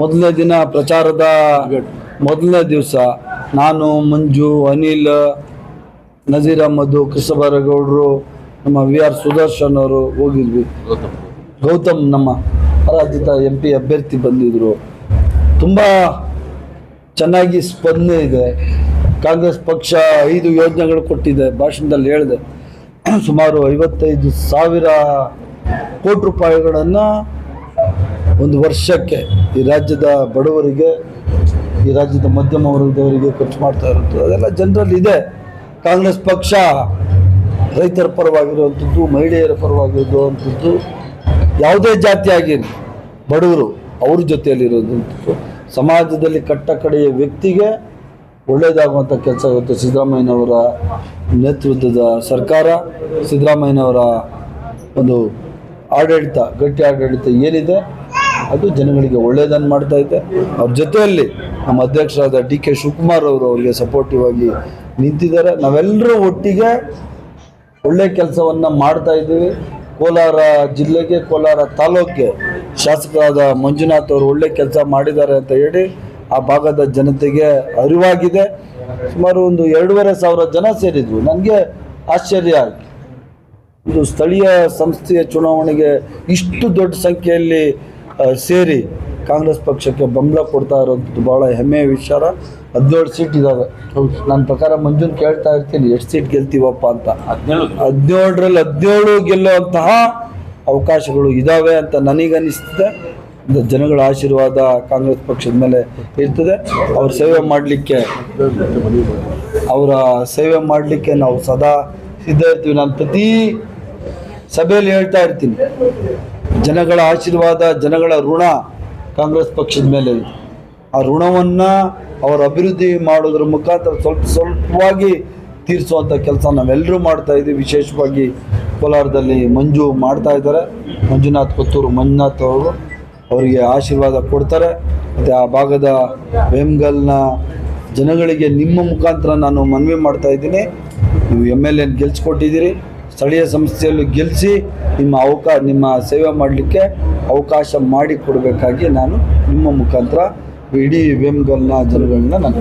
ಮೊದಲನೇ ದಿನ ಪ್ರಚಾರದ ಮೊದಲನೇ ದಿವಸ ನಾನು, ಮಂಜು, ಅನಿಲ್, ನಜೀರ್ ಅಹಮದ್ ಕೃಷ್ಣಬಾರೇಗೌಡರು ನಮ್ಮ ವಿ ಆರ್ ಸುದರ್ಶನ್ ಅವರು ಹೋಗಿದ್ವಿ. ಗೌತಮ್ ನಮ್ಮ ಪರಾಜಿತ ಎಂ ಪಿ ಅಭ್ಯರ್ಥಿ ಬಂದಿದ್ದರು ತುಂಬ ಚೆನ್ನಾಗಿ ಸ್ಪಂದನೆ ಇದೆ. ಕಾಂಗ್ರೆಸ್ ಪಕ್ಷ ಐದು ಯೋಜನೆಗಳು ಕೊಟ್ಟಿದೆ, ಭಾಷಣದಲ್ಲಿ ಹೇಳಿದೆ. ಸುಮಾರು ಐವತ್ತೈದು ಸಾವಿರ ಕೋಟಿ ರೂಪಾಯಿಗಳನ್ನು ಒಂದು ವರ್ಷಕ್ಕೆ ಈ ರಾಜ್ಯದ ಬಡವರಿಗೆ, ಈ ರಾಜ್ಯದ ಮಧ್ಯಮ ವರ್ಗದವರಿಗೆ ಖರ್ಚು ಮಾಡ್ತಾ ಇರುತ್ತೆ ಅದೆಲ್ಲ ಜನರಲ್ಲಿ ಇದೆ. ಕಾಂಗ್ರೆಸ್ ಪಕ್ಷ ರೈತರ ಪರವಾಗಿರುವಂಥದ್ದು, ಮಹಿಳೆಯರ ಪರವಾಗಿರುವಂಥದ್ದು, ಯಾವುದೇ ಜಾತಿ ಆಗಿರಲಿ, ಬಡವರು ಅವ್ರ ಜೊತೆಯಲ್ಲಿರೋದಂಥದ್ದು ಸಮಾಜದಲ್ಲಿ ಕಟ್ಟ ಕಡೆಯ ವ್ಯಕ್ತಿಗೆ ಒಳ್ಳೆಯದಾಗುವಂಥ ಕೆಲಸ ಇವತ್ತು ಸಿದ್ದರಾಮಯ್ಯನವರ ನೇತೃತ್ವದ ಸರ್ಕಾರ, ಸಿದ್ದರಾಮಯ್ಯನವರ ಒಂದು ಆಡಳಿತ, ಗಟ್ಟಿ ಆಡಳಿತ ಏನಿದೆ ಅದು ಜನಗಳಿಗೆ ಒಳ್ಳೆಯದನ್ನು ಮಾಡ್ತಾ ಇದೆ. ಅವ್ರ ಜೊತೆಯಲ್ಲಿ ನಮ್ಮ ಅಧ್ಯಕ್ಷರಾದ ಡಿ ಕೆ ಶಿವಕುಮಾರ್ ಅವರು ಅವರಿಗೆ ಸಪೋರ್ಟಿವ್ ಆಗಿ ನಿಂತಿದ್ದಾರೆ. ನಾವೆಲ್ಲರೂ ಒಟ್ಟಿಗೆ ಒಳ್ಳೆ ಕೆಲಸವನ್ನು ಮಾಡ್ತಾ ಇದ್ದೀವಿ. ಕೋಲಾರ ಜಿಲ್ಲೆಗೆ, ಕೋಲಾರ ತಾಲೂಕಿಗೆ ಶಾಸಕರಾದ ಮಂಜುನಾಥ್ ಅವರು ಒಳ್ಳೆ ಕೆಲಸ ಮಾಡಿದ್ದಾರೆ ಅಂತ ಹೇಳಿ ಆ ಭಾಗದ ಜನತೆಗೆ ಅರಿವಾಗಿದೆ. ಸುಮಾರು ಒಂದು ಎರಡೂವರೆ ಸಾವಿರ ಜನ ಸೇರಿದ್ವು. ನನಗೆ ಆಶ್ಚರ್ಯ ಆಯಿತು ಇದು ಸ್ಥಳೀಯ ಸಂಸ್ಥೆಯ ಚುನಾವಣೆಗೆ ಇಷ್ಟು ದೊಡ್ಡ ಸಂಖ್ಯೆಯಲ್ಲಿ ಸೇರಿ ಕಾಂಗ್ರೆಸ್ ಪಕ್ಷಕ್ಕೆ ಬೆಂಬಲ ಕೊಡ್ತಾ ಇರೋದು ಭಾಳ ಹೆಮ್ಮೆಯ ವಿಚಾರ. ಹದಿನೇಳು ಸೀಟ್ ಇದ್ದಾವೆ ನನ್ನ ಪ್ರಕಾರ ಮಂಜುನ್ ಕೇಳ್ತಾ ಇರ್ತೀನಿ ಎಷ್ಟು ಸೀಟ್ ಗೆಲ್ತೀವಪ್ಪ ಅಂತ. ಹದಿನೇಳರಲ್ಲಿ ಹದಿನೇಳು ಗೆಲ್ಲುವಂತಹ ಅವಕಾಶಗಳು ಇದ್ದಾವೆ ಅಂತ ನನಗನ್ನಿಸ್ತದೆ. ಅನಿಸ್ತದೆ ಜನಗಳ ಆಶೀರ್ವಾದ ಕಾಂಗ್ರೆಸ್ ಪಕ್ಷದ ಮೇಲೆ ಇರ್ತದೆ. ಅವ್ರ ಸೇವೆ ಮಾಡಲಿಕ್ಕೆ ಅವರ ಸೇವೆ ಮಾಡಲಿಕ್ಕೆ ನಾವು ಸದಾ ಸಿದ್ಧ ಇರ್ತೀವಿ. ನಾನು ಪ್ರತಿ ಸಭೆಯಲ್ಲಿ ಹೇಳ್ತಾ ಇರ್ತೀನಿ. ಜನಗಳ ಆಶೀರ್ವಾದ, ಜನಗಳ ಋಣ ಕಾಂಗ್ರೆಸ್ ಪಕ್ಷದ ಮೇಲೆ ಇದೆ. ಆ ಋಣವನ್ನು ಅವರ ಅಭಿವೃದ್ಧಿ ಮಾಡೋದ್ರ ಮುಖಾಂತರ ಸ್ವಲ್ಪ ಸ್ವಲ್ಪವಾಗಿ ತೀರಿಸುವಂಥ ಕೆಲಸ ನಾವೆಲ್ಲರೂ ಮಾಡ್ತಾ ಇದ್ದೀವಿ. ವಿಶೇಷವಾಗಿ ಕೋಲಾರದಲ್ಲಿ ಮಂಜು ಮಾಡ್ತಾ ಇದ್ದಾರೆ. ಮಂಜುನಾಥ್ ಪುತ್ತೂರು ಮಂಜುನಾಥ್ ಅವರು ಅವರಿಗೆ ಆಶೀರ್ವಾದ ಕೊಡ್ತಾರೆ. ಮತ್ತು ಆ ಭಾಗದ ವೇಮ್ಗಲ್ನ ಜನಗಳಿಗೆ ನಿಮ್ಮ ಮುಖಾಂತರ ನಾನು ಮನವಿ ಮಾಡ್ತಾ ಇದ್ದೀನಿ. ನೀವು ಎಂ ಎಲ್ ಎನ್ ಗೆಲ್ಸ್ಕೊಟ್ಟಿದ್ದೀರಿ. ಸ್ಥಳೀಯ ಸಂಸ್ಥೆಯಲ್ಲೂ ಗೆಲ್ಲಿಸಿ ನಿಮ್ಮ ಅವಕಾಶ ನಿಮ್ಮ ಸೇವೆ ಮಾಡಲಿಕ್ಕೆ ಅವಕಾಶ ಮಾಡಿಕೊಡಬೇಕಾಗಿ ನಾನು ನಿಮ್ಮ ಮುಖಾಂತರ ಇಡೀ ವೇಮ್ಗಲ್ನ ಜನಗಳನ್ನ ನಾನು